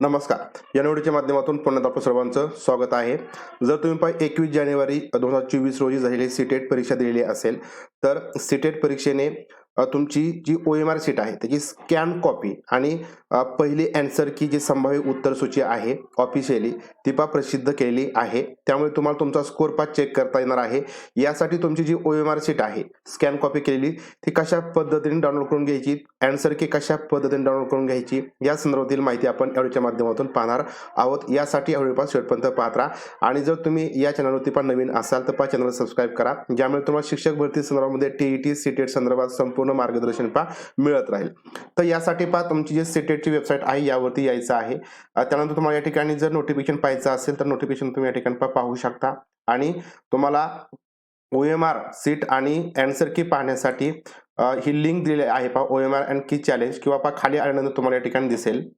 नमस्कार. या निवडीच्या माध्यमातून पुन्हा आपलं सर्वांचं स्वागत आहे. जर तुम्ही पाय एकवीस जानेवारी दोन हजार चोवीस रोजी झालेली सीटेट परीक्षा दिलेली असेल तर सीटेट परीक्षेने तुमची जी ओ एम आर सीट आहे त्याची स्कॅन कॉपी आणि पहिली अँसर की जी संभाव्य उत्तर सूची आहे ऑफिशियली ती पा प्रसिद्ध केलेली आहे. त्यामुळे तुम्हाला तुमचा स्कोर पा चेक करता येणार आहे. यासाठी तुमची जी ओ एम आर सीट आहे स्कॅन कॉपी केलेली ती कशा पद्धतीने डाउनलोड करून घ्यायची अँसर की कशा पद्धतीने डाउनलोड करून घ्यायची या संदर्भातील माहिती आपण यावेळीच्या माध्यमातून पाहणार आहोत. यासाठी यावेळीपास शेवटपर्यंत पाहत राहा. आणि जर तुम्ही या चॅनलवरती पण नवीन असाल तर पा चॅनल सबस्क्राईब करा. ज्यामुळे तुम्हाला शिक्षक भरती संदर्भामध्ये टीईटी सीटेट संदर्भात संपूर्ण मार्गदर्शन पहा मिळत राहील. तर यासाठी पहा तुमची जी सीटेटची वेबसाईट आहे यावरती यायचं आहे. त्यानंतर तुम्हाला या ठिकाणी जर नोटिफिकेशन पाहायचं असेल तर नोटिफिकेशन तुम्ही या ठिकाणी पाहू शकता. आणि तुम्हाला ओ एम आर सीट आणि अँसर की पाहण्यासाठी ही लिंक दिलेली आहे पा O M R and key challenge किंवा पा खाली आल्यानंतर तुम्हाला या ठिकाणी दिसेल.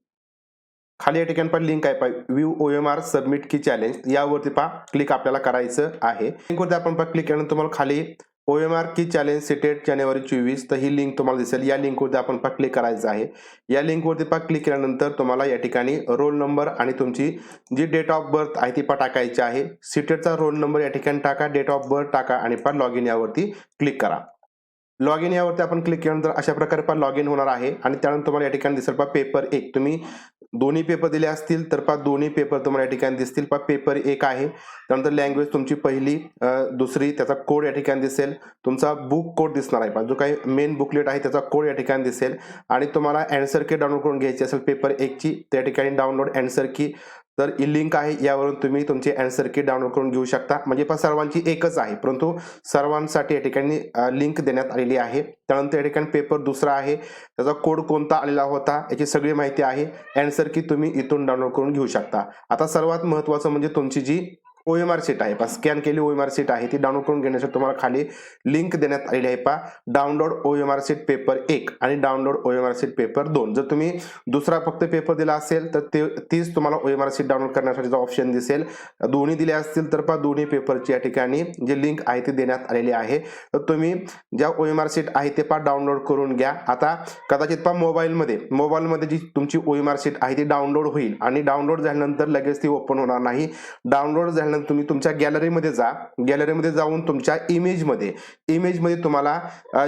खाली या ठिकाणी पण लिंक आहे पा view O M R submit key challenge यावरती पा क्लिक आपल्याला करायचं आहे. लिंकवरती आपण पा क्लिक केल्यानंतर तुम्हाला खाली O M R key challenge CTET जानेवारी चोवीस तर ही लिंक तुम्हाला दिसेल. या लिंकवरती आपण पा क्लिक करायचं आहे. या लिंकवरती पा क्लिक केल्यानंतर तुम्हाला या ठिकाणी रोल नंबर आणि तुमची जी डेट ऑफ बर्थ आहे ती पा टाकायची आहे. सिटेटचा रोल नंबर या ठिकाणी टाका डेट ऑफ बर्थ टाका आणि पा लॉग इन यावरती क्लिक करा. लॉग इन यावरती आपण क्लिक केल्यानंतर अशा प्रकारे पण लॉग इन होणार आहे. आणि त्यानंतर तुम्हाला या ठिकाणी दिसेल पा पेपर एक. तुम्ही दोन्ही पेपर दिले असतील तर पा दोन्ही पेपर तुम्हाला या ठिकाणी दिसतील. पा पेपर एक आहे. त्यानंतर लँग्वेज तुमची पहिली दुसरी त्याचा कोड या ठिकाणी दिसेल. तुमचा बुक कोड दिसणार आहे. पा जो काही मेन बुकलेट आहे त्याचा कोड या ठिकाणी दिसेल. आणि तुम्हाला अँसर की डाउनलोड करून घ्यायची असेल पेपर एकची त्या ठिकाणी डाउनलोड अँसर की तर ही लिंक आहे यावरून तुम्ही तुमची अँसर की डाउनलोड करून घेऊ शकता. म्हणजे पण सर्वांची एकच आहे परंतु सर्वांसाठी या ठिकाणी लिंक देण्यात आलेली आहे. त्यानंतर या ठिकाणी पेपर दुसरा आहे. त्याचा कोड कोणता आलेला होता याची सगळी माहिती आहे. अँसर की तुम्ही इथून डाउनलोड करून घेऊ शकता. आता सर्वात महत्त्वाचं म्हणजे तुमची जी ओ एम आर सीट आहे. पा स्कॅन केली ओ एम आर सीट आहे. ती डाउनलोड करून घेण्यासाठी तुम्हाला खाली लिंक देण्यात आलेली आहे. पा download O M R sheet paper एक आणि download O M R sheet paper दोन. जर तुम्ही दुसरा फक्त पेपर दिला असेल तर ते तीच तुम्हाला O M R sheet download करण्यासाठीचा ऑप्शन दिसेल दोन्ही दिले असतील तर पा दोन्ही पेपरची या ठिकाणी जी लिंक आहे ती देण्यात आलेली आहे. तर तुम्ही ज्या ओ एम आर सीट आहे ते पा डाउनलोड करून घ्या. आता कदाचित पा मोबाईलमध्ये मोबाईलमध्ये जी तुमची ओ एम आर सीट आहे ती डाउनलोड होईल. आणि डाउनलोड झाल्यानंतर लगेच ती ओपन होणार नाही. डाउनलोड झाल्यानंतर तुम्ही तुमच्या गॅलरीमध्ये जा. गॅलरीमध्ये जाऊन तुमच्या इमेजमध्ये इमेजमध्ये तुम्हाला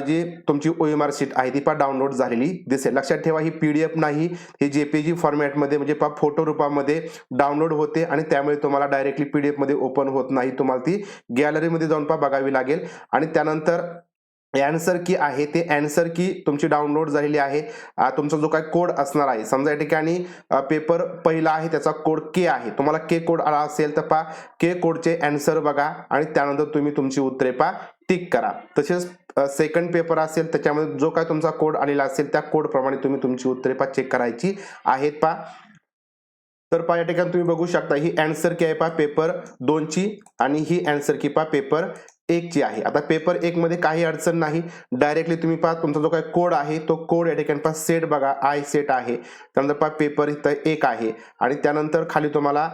जी तुमची ओ एम आर सीट आहे ती पा डाउनलोड झालेली दिसेल. लक्षात ठेवा ही पी डी एफ नाही. हे जे पी जी फॉर्मॅटमध्ये म्हणजे पा फोटो रूपामध्ये डाउनलोड होते आणि त्यामुळे तुम्हाला डायरेक्टली पी डी एफमध्ये ओपन होत नाही. तुम्हाला ती गॅलरीमध्ये जाऊन पा बघावी लागेल. आणि त्यानंतर अँसर की आहे ते अँसर की तुमची डाउनलोड झालेली आहे. तुमचा जो काय कोड असणार आहे समजा या ठिकाणी पेपर पहिला आहे त्याचा कोड के आहे. तुम्हाला के कोड आला असेल तर पा के कोडचे अँसर बघा आणि त्यानंतर तुम्ही तुमची उत्तरे पा टिक करा. तसेच सेकंड पेपर असेल त्याच्यामध्ये जो काय तुमचा कोड आलेला असेल त्या कोडप्रमाणे तुम्ही तुमची उत्तरे पा चेक करायची आहेत पा तर पा या ठिकाणी तुम्ही बघू शकता ही अँसर की आहे पा पेपर दोनची आणि ही अँसर की पा पेपर एकची आहे. आता पेपर एक मध्ये काही अडचण नाही. डायरेक्टली तुम्ही पहा तुमचा जो काही कोड आहे तो कोड या ठिकाणी पहा सेट बघा आय सेट आहे. त्यानंतर पहा पेपर इथं एक आहे. आणि त्यानंतर खाली तुम्हाला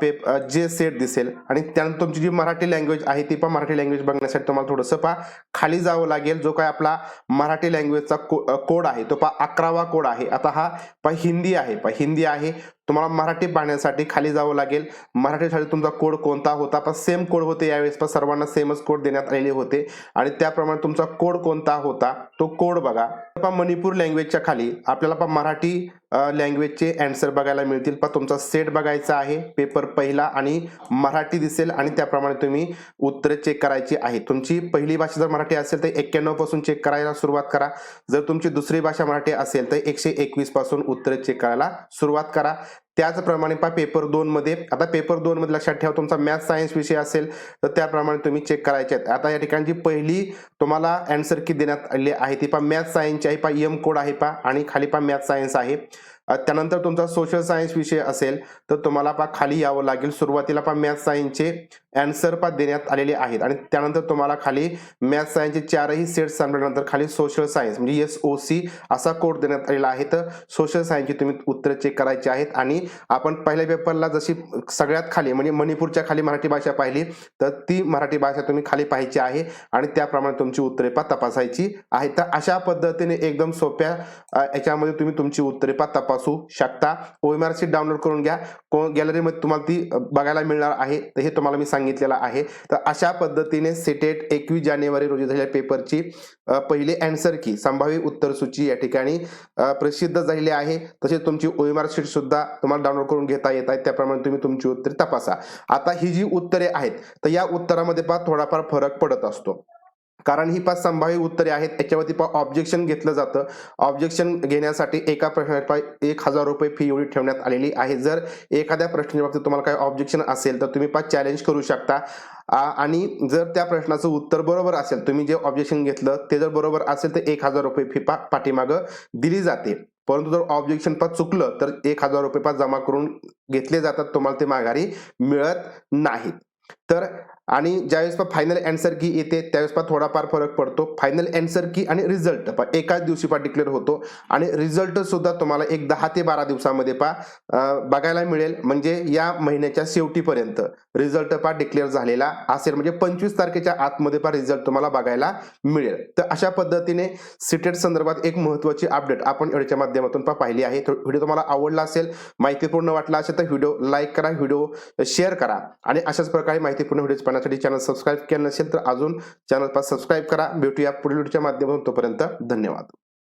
पेप जे सेट दिसेल. आणि त्यानंतर तुमची जी मराठी लँग्वेज आहे ती पण मराठी लँग्वेज बघण्यासाठी तुम्हाला थोडंसं पहा खाली जावं लागेल. जो काय आपला मराठी लँग्वेजचा कोड आहे तो पहा अकरावा कोड आहे. आता हा पहा हिंदी आहे. पहा हिंदी आहे. तुम्हाला मराठी पाहण्यासाठी खाली जावं लागेल. मराठीसाठी तुमचा कोड कोणता होता? पण सेम कोड होते यावेळेस पण सर्वांना सेमच कोड देण्यात आलेले होते. आणि त्याप्रमाणे तुमचा कोड कोणता होता? तो कोड बघा. पहा मणिपूर लँग्वेजच्या खाली आपल्याला पहा मराठी लँग्वेजचे अँसर बघायला मिळतील. पण तुमचा सेट बघायचा आहे पेपर पहिला आणि मराठी दिसेल आणि त्याप्रमाणे तुम्ही उत्तरे चेक करायची आहे. तुमची पहिली भाषा जर मराठी असेल तर एक्क्याण्णवपासून चेक करायला सुरुवात करा. जर तुमची दुसरी भाषा मराठी असेल तर एकशे एकवीसपासून उत्तरे चेक करायला सुरुवात करा. त्याचप्रमाणे पहा पेपर दोनमध्ये आता पेपर दोनमध्ये लक्षात ठेवा तुमचा मॅथ सायन्स विषय असेल तर त्याप्रमाणे तुम्ही चेक करायचे आहेत. आता या ठिकाणी जी पहिली तुम्हाला अँसर की देण्यात आली आहे ती पहा मॅथ सायन्सची आहे पहा एम कोड आहे पहा आणि खाली पहा मॅथ सायन्स आहे. त्यानंतर तुमचा सोशल सायन्स विषय असेल तर तुम्हाला पहा खाली यावं लागेल. सुरुवातीला पहा मॅथ सायन्सचे अँसर पा देण्यात आलेले आहेत. आणि त्यानंतर तुम्हाला खाली मॅथ सायन्सचे चारही सेट संपल्यानंतर खाली सोशल सायन्स म्हणजे एस ओ सी असा कोड देण्यात आलेला आहे. तर सोशल सायन्सची तुम्ही उत्तर चेक करायची आहेत. आणि आपण पहिल्या पेपरला जशी सगळ्यात खाली म्हणजे मणिपूरच्या खाली मराठी भाषा पाहिली तर ती मराठी भाषा तुम्ही खाली पाहायची आहे. आणि त्याप्रमाणे तुमची उत्तरे पा तपासायची आहे तर अशा पद्धतीने एकदम सोप्या याच्यामध्ये तुम्ही तुमची उत्तरे पा तपास तपासू शकता. ओएमआर शीट डाउनलोड करून घ्या. गॅलरीमध्ये तुम्हाला ती बघायला मिळणार आहे तर हे तुम्हाला मी सांगितलेलं आहे. तर अशा पद्धतीने सिटेट एकवीस जानेवारी रोजी झालेल्या पेपरची पहिली अँसर की संभाव्य उत्तर सूची या ठिकाणी प्रसिद्ध झालेली आहे. तसेच तुमची ओएमआर शीट सुद्धा तुम्हाला डाउनलोड करून घेता येत आहे. त्याप्रमाणे तुम्ही तुमची उत्तरे तपासा. आता ही जी उत्तरे आहेत तर या उत्तरामध्ये पहा थोडाफार फरक पडत असतो. कारण ही पाच संभाव्य उत्तरे आहेत याच्यावरती पहा ऑब्जेक्शन घेतलं जातं. ऑब्जेक्शन घेण्यासाठी एका प्रश्नात एक हजार रुपये फी एवढी ठेवण्यात आलेली आहे. जर एखाद्या प्रश्नाच्या बाबतीत तुम्हाला काही ऑब्जेक्शन असेल तर तुम्ही पाच चॅलेंज करू शकता. आणि जर त्या प्रश्नाचं उत्तर बरोबर असेल तुम्ही जे ऑब्जेक्शन घेतलं ते जर बरोबर असेल तर एक हजार रुपये फी पा पाठीमागं दिली जाते. परंतु जर ऑब्जेक्शन पास चुकलं तर एक हजार रुपये पास जमा करून घेतले जातात तुम्हाला ते माघारी मिळत नाहीत. तर आणि ज्यावेळेस पा फायनल अँसर की येते त्यावेळेस पा थोडाफार फरक पडतो. फायनल अँसर की आणि रिझल्ट पा एकाच दिवशी पा डिक्लेअर होतो. आणि रिझल्ट सुद्धा तुम्हाला एक दहा ते बारा दिवसामध्ये पा बघायला मिळेल. म्हणजे या महिन्याच्या शेवटीपर्यंत रिझल्ट पा डिक्लेअर झालेला असेल. म्हणजे पंचवीस तारखेच्या आतमध्ये पा रिझल्ट तुम्हाला बघायला मिळेल. तर अशा पद्धतीने सिटेट संदर्भात एक महत्वाची अपडेट आपण व्हिडिओच्या माध्यमातून पा पाहिली आहे. व्हिडिओ तुम्हाला आवडला असेल माहितीपूर्ण वाटला असेल तर व्हिडिओ लाईक करा व्हिडिओ शेअर करा. आणि अशाच प्रकारे माहितीपूर्ण व्हिडिओ पाहण्यासाठी चॅनल सबस्क्राईब केलं नसेल तर अजून चॅनल पास सबस्क्राईब करा. भेटूया पुढील व्हिडिओच्या माध्यमातून. तोपर्यंत धन्यवाद.